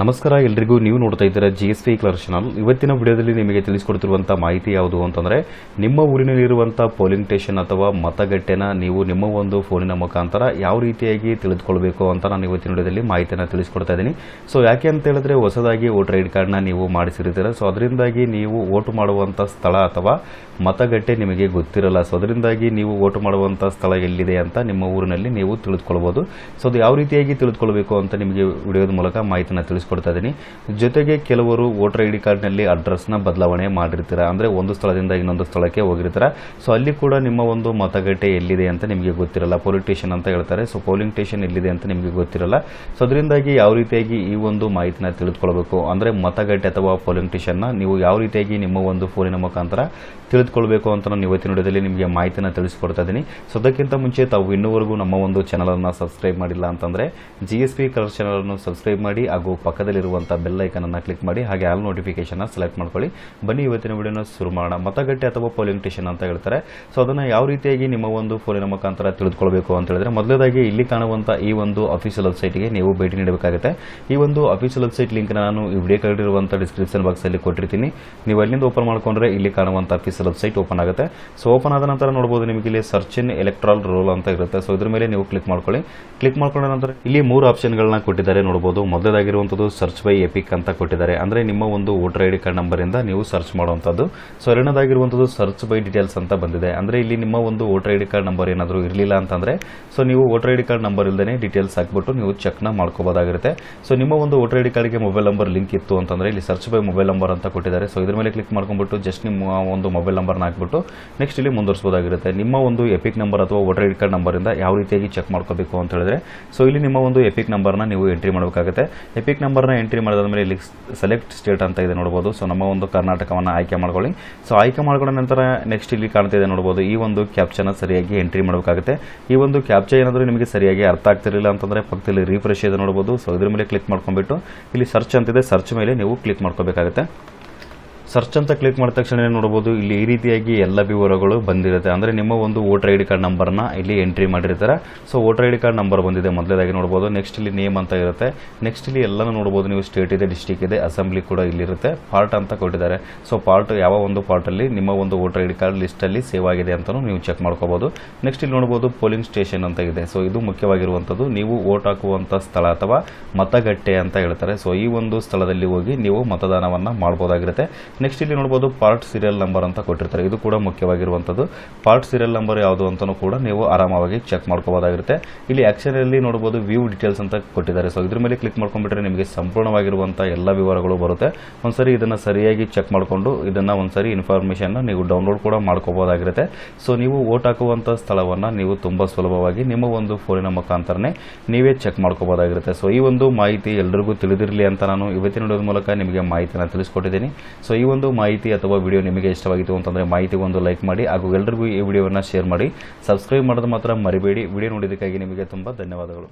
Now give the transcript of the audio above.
ನಮಸ್ಕಾರ, ಎಲ್ರಿಗೂ ನೀವು ನೋಡ್ತಾ ಇದ್ದೀರಾ G S V colour channel ಇವತ್ತಿನ ವಿಡಿಯೋದಲ್ಲಿ ನಿಮಗೆ ತಿಳಿಸಿಕೊಡ್ತಿರುವಂಥ ಮಾಹಿತಿ ಯಾವುದು ಅಂತಂದರೆ, ನಿಮ್ಮ ಊರಿನಲ್ಲಿರುವಂಥ ಪೋಲಿಂಗ್ ಸ್ಟೇಷನ್ ಅಥವಾ ಮತಗಟ್ಟೆನ ನೀವು ನಿಮ್ಮ ಒಂದು ಫೋನಿನ ಮುಖಾಂತರ ಯಾವ ರೀತಿಯಾಗಿ ತಿಳಿದುಕೊಳ್ಬೇಕು ಅಂತ ನಾನು ಇವತ್ತಿನ ವಿಡಿಯೋದಲ್ಲಿ ಮಾಹಿತಿಯನ್ನು ತಿಳಿಸ್ಕೊಡ್ತಾ ಇದ್ದೀನಿ. ಸೊ ಯಾಕೆ ಅಂತ ಹೇಳಿದ್ರೆ, ಹೊಸದಾಗಿ ವೋಟರ್ ಐಡಿ ಕಾರ್ಡ್ನ ನೀವು ಮಾಡಿಸಿರ್ತೀರ? ಸೊ ಅದರಿಂದಾಗಿ ನೀವು ವೋಟ್ ಮಾಡುವಂಥ ಸ್ಥಳ ಅಥವಾ ಮತಗಟ್ಟೆ ನಿಮಗೆ ಗೊತ್ತಿರಲ್ಲ. ಸೊ ಅದರಿಂದಾಗಿ ನೀವು ವೋಟ್ ಮಾಡುವಂಥ ಸ್ಥಳ ಎಲ್ಲಿದೆ ಅಂತ ನಿಮ್ಮ ಊರಿನಲ್ಲಿ ನೀವು ತಿಳಿದುಕೊಳ್ಬೋದು. ಸೊ ಅದು ಯಾವ ರೀತಿಯಾಗಿ ತಿಳಿದುಕೊಳ್ಬೇಕು ಅಂತ ನಿಮಗೆ ವಿಡಿಯೋದ ಮೂಲಕ ಮಾಹಿತಿನ ತಿಳಿಸ್ಕೊಡ್ತಾ ಇದ್ದೀನಿ ಜೊತೆಗೆ ಕೆಲವರು ವೋಟರ್ ಐ ಡಿ ಕಾರ್ಡ್ನಲ್ಲಿ ಅಡ್ರೆಸ್ನ ಬದಲಾವಣೆ ಮಾಡಿರ್ತೀರ? ಅಂದರೆ ಒಂದು ಸ್ಥಳದಿಂದ ಇನ್ನೊಂದು ಸ್ಥಳಕ್ಕೆ ಹೋಗಿರ್ತೀರ? ಸೊ ಅಲ್ಲಿ ಕೂಡ ನಿಮ್ಮ ಒಂದು ಮತಗಟ್ಟೆ ಎಲ್ಲಿದೆ ಅಂತ ನಿಮಗೆ ಗೊತ್ತಿರಲ್ಲ. ಪೋಲಿಂಗ್ ಸ್ಟೇಷನ್ ಅಂತ ಹೇಳ್ತಾರೆ. ಸೊ ಪೋಲಿಂಗ್ ಸ್ಟೇಷನ್ ಎಲ್ಲಿದೆ ಅಂತ ನಿಮಗೆ ಗೊತ್ತಿರಲ್ಲ. ಸೊ ಅದರಿಂದಾಗಿ ಯಾವ ರೀತಿಯಾಗಿ ಈ ಒಂದು ಮಾಹಿತಿನ ತಿಳಿದುಕೊಳ್ಬೇಕು? ಅಂದರೆ ಮತಗಟ್ಟೆ ಅಥವಾ ಪೋಲಿಂಗ್ ಸ್ಟೇಷನ್ನ ನೀವು ಯಾವ ರೀತಿಯಾಗಿ ನಿಮ್ಮ ಒಂದು ಫೋನಿನ ಮುಖಾಂತರ ತಿಳಿದುಕೊಳ್ಬೇಕು ಅಂತ ನಾನು ಇವತ್ತಿನ ವಿಡಿಯೋದಲ್ಲಿ ನಿಮಗೆ ಮಾಹಿತಿನ ತಿಳಿಸ್ಕೊಡ್ತಾ ಇದ್ದೀನಿ ಸೊ ಅದಕ್ಕಿಂತ ಮುಂಚೆ ತಾವು ಇನ್ನೂವರೆಗೂ ನಮ್ಮ ಒಂದು ಚಾನಲನ್ನು ಸಬ್ಸ್ಕ್ರೈಬ್ ಮಾಡಿಲ್ಲ ಅಂತಂದರೆ ಜಿ ಎಸ್ ಪಿ ಕಲರ್ ಚಾನಲನ್ನು ಸಬ್ಸ್ಕ್ರೈಬ್ ಮಾಡಿ ಹಾಗೂ ಪಕ್ಕದಲ್ಲಿರುವಂಥ ಬೆಲ್ ಐಕನನ್ನು ಕ್ಲಿಕ್ ಮಾಡಿ, ಹಾಗೆ ಆಲ್ ನೋಟಿಫಿಕೇಶನ್ ಸೆಲೆಕ್ಟ್ ಮಾಡ್ಕೊಳ್ಳಿ. ಬನ್ನಿ, ಇವತ್ತಿನ ವಿಡಿಯೋನ ಶುರು ಮಾಡೋಣ. ಮತಗಟ್ಟೆ ಅಥವಾ ಪೋಲಿಂಗ್ ಸ್ಟೇಷನ್ ಅಂತ ಹೇಳ್ತಾರೆ. ಸೊ ಅದನ್ನ ಯಾವ ರೀತಿಯಾಗಿ ನಿಮ್ಮ ಒಂದು ಫೋನಿನ ಮುಖಾಂತರ ತಿಳಿದುಕೊಳ್ಬೇಕು ಅಂತ ಹೇಳಿದ್ರೆ ಮೊದಲದಾಗಿ ಇಲ್ಲಿ ಕಾಣುವಂಥ ಈ ಒಂದು ಅಫಿಷಿಯಲ್ ವೆಬ್ಸೈಟ್ಗೆ ನೀವು ಭೇಟಿ ನೀಡಬೇಕಾಗುತ್ತೆ. ಈ ಒಂದು ಅಫಿಷಿಯಲ್ ವೆಬ್ಸೈಟ್ ಲಿಂಕ್ ನಾನು ಈ ವಿಡಿಯೋ ಕಳೆದಿರುವಂತಹ ಡಿಸ್ಕ್ರಿಪ್ಷನ್ ಬಾಕ್ಸಲ್ಲಿ ಕೊಟ್ಟಿರ್ತೀನಿ. ನೀವು ಅಲ್ಲಿಂದ ಓಪನ್ ಮಾಡ್ಕೊಂಡ್ರೆ ಇಲ್ಲಿ ಕಾಣುವಂಥ ಅಫಿಷಿಯಲ್ ವೆಬ್ಸೈಟ್ ಓಪನ್ ಆಗುತ್ತೆ. ಸೊ ಓಪನ್ ಆದ ನಂತರ ನೋಡಬಹುದು ನಿಮಗೆ ಇಲ್ಲಿ ಸರ್ಚ್ ಇನ್ ಎಲೆಕ್ಟ್ರಾಲ್ ರೋಲ್ ಅಂತ ಇರುತ್ತೆ. ಸೊ ಇದ್ರ ಮೇಲೆ ನೀವು ಕ್ಲಿಕ್ ಮಾಡ್ಕೊಳ್ಳಿ. ಕ್ಲಿಕ್ ಮಾಡ್ಕೊಂಡ ನಂತರ ಇಲ್ಲಿ ಮೂರು ಆಪ್ಷನ್ಗಳನ್ನ ಕೊಟ್ಟಿದ್ದಾರೆ ನೋಡಬಹುದು ಮೊದಲಾಗಿರುವಂಥದ್ದು ಸರ್ಚ್ ಬೈ ಎಪಿಕ್ ಅಂತ ಕೊಟ್ಟಿದ್ದಾರೆ. ಅಂದರೆ ನಿಮ್ಮ ಒಂದು ವೋಟರ್ ಐ ಡಿ ಕಾರ್ಡ್ ನಂಬರಿಂದ ನೀವು ಸರ್ಚ್ ಮಾಡುವಂಥದ್ದು. ಸೊ ಎರಡನೇದಾಗಿರುವಂಥದ್ದು ಸರ್ಚ್ ಬೈ ಡೀಟೇಲ್ಸ್ ಅಂತ ಬಂದಿದೆ. ಅಂದರೆ ಇಲ್ಲಿ ನಿಮ್ಮ ಒಂದು voter I D card number ಏನಾದರೂ ಇರಲಿಲ್ಲ ಅಂತಂದರೆ ಸೊ ನೀವು voter I D card number ಇಲ್ಲದೇ ಡೀಟೇಲ್ಸ್ ಹಾಕ್ಬಿಟ್ಟು ನೀವು ಚೆಕ್ನ ಮಾಡ್ಕೋಬೋದಾಗಿರುತ್ತೆ. ಸೊ ನಿಮ್ಮ ಒಂದು ವೋಟರ್ ಐ ಡಿ ಕಾರ್ಡ್ಗೆ ಮೊಬೈಲ್ ನಂಬರ್ ಲಿಂಕ್ ಇತ್ತು ಅಂತಂದರೆ ಇಲ್ಲಿ ಸರ್ಚ್ ಬೈ ಮೊಬೈಲ್ ನಂಬರ್ ಅಂತ ಕೊಟ್ಟಿದ್ದಾರೆ. ಸೊ ಇದ್ರ ಮೇಲೆ ಕ್ಲಿಕ್ ಮಾಡ್ಕೊಂಡ್ಬಿಟ್ಟು ಜಸ್ಟ್ ನಿಮ್ಮ ಒಂದು ಮೊಬೈಲ್ ನಂಬರ್ನ ಹಾಕ್ಬಿಟ್ಟು ನೆಕ್ಸ್ಟ್ ಇಲ್ಲಿ ಮುಂದುವರಿಸಬಹುದಾಗಿರುತ್ತೆ ನಿಮ್ಮ ಒಂದು ಎಪಿಕ್ ನಂಬರ್ ಅಥವಾ ವೋಟರ್ ಐ ಡಿ ಕಾರ್ಡ್ ನಂಬರಿಂದ ಯಾವ ರೀತಿಯಾಗಿ ಚೆಕ್ ಮಾಡ್ಕೋಬೇಕು ಅಂತ ಹೇಳಿದ್ರೆ ಸೊ ಇಲ್ಲಿ ನಿಮ್ಮ ಒಂದು ಎಪಿಕ್ ನಂಬರ್ನ ನೀವು ಎಂಟ್ರಿ ಮಾಡಬೇಕಾಗುತ್ತೆ. ಎಪಿಕ್ ನಂಬರ್ನ ಎಂಟ್ರಿ ಮಾಡಿದಾದ್ಮೇಲೆ ಇಲ್ಲಿ ಸೆಲೆಕ್ಟ್ ಸ್ಟೇಟ್ ಅಂತ ಇದೆ ನೋಡ್ಬೋದು. ಸೊ ನಮ್ಮ ಒಂದು ಕರ್ನಾಟಕವನ್ನು ಆಯ್ಕೆ ಮಾಡ್ಕೊಳ್ಳಿ. ಸೊ ಆಯ್ಕೆ ಮಾಡ್ಕೊಂಡ ನಂತರ ನೆಕ್ಸ್ಟ್ ಇಲ್ಲಿ ಕಾಣ್ತಿದೆ ನೋಡ್ಬೋದು. ಈ ಒಂದು ಕ್ಯಾಪ್ಚನ ಸರಿಯಾಗಿ ಎಂಟ್ರಿ ಮಾಡಬೇಕಾಗುತ್ತೆ. ಈ ಒಂದು ಕ್ಯಾಪ್ಚ ಏನಾದರೂ ನಿಮಗೆ ಸರಿಯಾಗಿ ಅರ್ಥ ಆಗ್ತಿರಲಿಲ್ಲ ಅಂತಂದರೆ ಪಕ್ಕದಲ್ಲಿ ರೀಫ್ರೆಶ್ ಇದೆ ನೋಡ್ಬೋದು. ಸೊ ಇದ್ರ ಮೇಲೆ ಕ್ಲಿಕ್ ಮಾಡ್ಕೊಂಡ್ಬಿಟ್ಟು ಇಲ್ಲಿ ಸರ್ಚ್ ಅಂತಿದೆ. ಸರ್ಚ್ ಮೇಲೆ ನೀವು ಕ್ಲಿಕ್ ಮಾಡ್ಕೋಬೇಕಾಗುತ್ತೆ. ಸರ್ಚ್ ಅಂತ ಕ್ಲಿಕ್ ಮಾಡಿದ ತಕ್ಷಣ ನೋಡ್ಬೋದು, ಇಲ್ಲಿ ಈ ರೀತಿಯಾಗಿ ಎಲ್ಲ ವಿವರಗಳು ಬಂದಿರುತ್ತೆ. ಅಂದರೆ ನಿಮ್ಮ ಒಂದು ವೋಟರ್ ಐ ಡಿ ಕಾರ್ಡ್ ನಂಬರ್ನ ಇಲ್ಲಿ ಎಂಟ್ರಿ ಮಾಡಿರ್ತಾರೆ. So voter I D card number ಬಂದಿದೆ ಮೊದಲೇದಾಗಿ ನೋಡ್ಬೋದು. ನೆಕ್ಸ್ಟ್ ಇಲ್ಲಿ ನೇಮ್ ಅಂತ ಇರುತ್ತೆ. ನೆಕ್ಸ್ಟ್ ಇಲ್ಲಿ ಎಲ್ಲನೂ ನೋಡ್ಬೋದು. ನೀವು ಸ್ಟೇಟ್ ಇದೆ ಡಿಸ್ಟಿಕ್ ಇದೆ ಅಸೆಂಬ್ಲಿ ಕೂಡ ಇಲ್ಲಿರುತ್ತೆ ಪಾರ್ಟ್ ಅಂತ ಕೊಟ್ಟಿದ್ದಾರೆ. ಸೊ ಪಾರ್ಟ್ ಯಾವ ಒಂದು ಪಾರ್ಟಲ್ಲಿ ನಿಮ್ಮ ಒಂದು ವೋಟರ್ ಐ ಡಿ ಕಾರ್ಡ್ ಲಿಸ್ಟಲ್ಲಿ ಸೇವ್ ಆಗಿದೆ ಅಂತಲೂ ನೀವು ಚೆಕ್ ಮಾಡ್ಕೋಬೋದು. ನೆಕ್ಸ್ಟ್ ಇಲ್ಲಿ ನೋಡ್ಬೋದು ಪೋಲಿಂಗ್ ಸ್ಟೇಷನ್ ಅಂತ ಇದೆ. ಸೊ ಇದು ಮುಖ್ಯವಾಗಿರುವಂಥದ್ದು ನೀವು ವೋಟ್ ಹಾಕುವಂಥ ಸ್ಥಳ ಅಥವಾ ಮತಗಟ್ಟೆ ಅಂತ ಹೇಳ್ತಾರೆ. ಸೊ ಈ ಒಂದು ಸ್ಥಳದಲ್ಲಿ ಹೋಗಿ ನೀವು ಮತದಾನವನ್ನು ಮಾಡ್ಬೋದಾಗಿರುತ್ತೆ. ನೆಕ್ಸ್ಟ್ ಇಲ್ಲಿ ನೋಡ್ಬೋದು ಪಾರ್ಟ್ ಸೀರಿಯಲ್ ನಂಬರ್ ಅಂತ ಕೊಟ್ಟಿರ್ತಾರೆ. ಇದು ಕೂಡ ಮುಖ್ಯವಾಗಿರುವಂಥದ್ದು. ಪಾರ್ಟ್ ಸೀರಿಯಲ್ ನಂಬರ್ ಯಾವುದು ಅಂತಲೂ ಕೂಡ ನೀವು ಆರಾಮವಾಗಿ ಚೆಕ್ ಮಾಡ್ಕೋಬೋದಾಗಿರುತ್ತೆ. ಇಲ್ಲಿ ಆ್ಯಕ್ಷನಲ್ಲಿ ನೋಡ್ಬೋದು ವ್ಯೂ ಡೀಟೇಲ್ಸ್ ಅಂತ ಕೊಟ್ಟಿದ್ದಾರೆ. ಸೊ ಇದ್ರ ಮೇಲೆ ಕ್ಲಿಕ್ ಮಾಡ್ಕೊಂಡ್ಬಿಟ್ರೆ ನಿಮಗೆ ಸಂಪೂರ್ಣವಾಗಿರುವಂಥ ಎಲ್ಲ ವಿವರಗಳು ಬರುತ್ತೆ. ಒಂದ್ಸರಿ ಇದನ್ನು ಸರಿಯಾಗಿ ಚೆಕ್ ಮಾಡಿಕೊಂಡು ಇದನ್ನು ಒಂದ್ಸರಿ ಇನ್ಫಾರ್ಮೇಷನ್ನ ನೀವು ಡೌನ್ಲೋಡ್ ಕೂಡ ಮಾಡ್ಕೋಬೋದಾಗಿರುತ್ತೆ. ಸೊ ನೀವು ವೋಟ್ ಹಾಕುವಂಥ ಸ್ಥಳವನ್ನು ನೀವು ತುಂಬ ಸುಲಭವಾಗಿ ನಿಮ್ಮ ಒಂದು ಫೋನಿನ ಮುಖಾಂತರನೇ ನೀವೇ ಚೆಕ್ ಮಾಡ್ಕೋಬೋದಾಗಿರುತ್ತೆ. ಸೊ ಈ ಒಂದು ಮಾಹಿತಿ ಎಲ್ರಿಗೂ ತಿಳಿದಿರಲಿ ಅಂತ ನಾನು ಇವತ್ತಿನ ಮೂಲಕ ನಿಮಗೆ ಮಾಹಿತಿನ ತಿಳಿಸ್ಕೊಟ್ಟಿದ್ದೀನಿ. ಸೊ ಈ ಒಂದು ಮಾಹಿತಿ ಅಥವಾ ವಿಡಿಯೋ ನಿಮಗೆ ಇಷ್ಟವಾಗಿತ್ತು ಅಂತಂದರೆ ಮಾಹಿತಿ ಒಂದು ಲೈಕ್ ಮಾಡಿ ಹಾಗೂ ಎಲ್ಲರಿಗೂ ಈ ವಿಡಿಯೋವನ್ನು ಶೇರ್ ಮಾಡಿ. ಸಬ್ಸ್ಕ್ರೈಬ್ ಮಾಡೋದು ಮಾತ್ರ ಮರಿಬೇಡಿ. ವಿಡಿಯೋ ನೋಡಿದ್ದಕ್ಕಾಗಿ ನಿಮಗೆ ತುಂಬ ಧನ್ಯವಾದಗಳು.